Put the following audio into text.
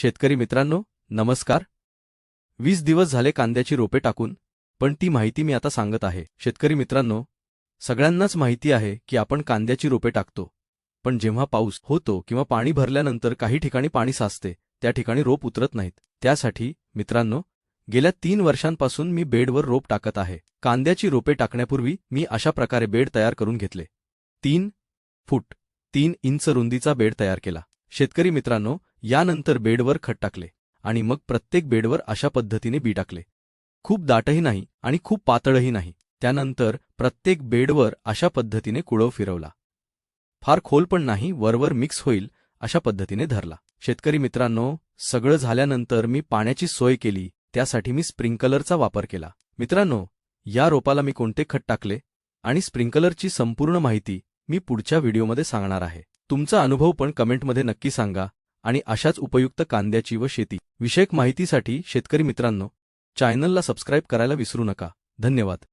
शेतकरी मित्रांनो नमस्कार. वीस दिवस झाले कांद्याची रोपे टाकून पण ती माहिती मी आता सांगत आहे. शेतकरी मित्रांनो सगळ्यांनाच माहिती आहे की आपण कांद्याची रोपे टाकतो पण जेव्हा पाऊस होतो किंवा पाणी भरल्यानंतर काही ठिकाणी पाणी साचते त्या ठिकाणी रोप उतरत नाहीत. त्यासाठी मित्रांनो गेल्या तीन वर्षांपासून मी बेडवर रोप टाकत आहे. कांद्याची रोपे टाकण्यापूर्वी मी अशा प्रकारे बेड तयार करून घेतले. तीन फूट तीन इंच रुंदीचा बेड तयार केला. शेतकरी मित्रांनो यानंतर बेडवर खत टाकले आणि मग प्रत्येक बेडवर अशा पद्धतीने बी टाकले. खूप दाटही नाही आणि खूप पातळही नाही. त्यानंतर प्रत्येक बेडवर अशा पद्धतीने कुळव फिरवला. फार खोल पण नाही वरवर मिक्स होईल अशा पद्धतीने धरला. शेतकरी मित्रांनो सगळं झाल्यानंतर मी पाण्याची सोय केली त्यासाठी मी स्प्रिंकलरचा वापर केला. मित्रांनो या रोपाला मी कोणते खत टाकले? आणि स्प्रिंकलरची संपूर्ण माहिती मी पुढच्या व्हिडिओमध्ये सांगणार आहे. तुमचा अनुभव पण कमेंटमध्ये नक्की सांगा आणि अशाच उपयुक्त कांद्याची व शेती विषयक माहितीसाठी शेतकरी मित्रांनो चॅनलला सबस्क्राईब करायला विसरू नका. धन्यवाद.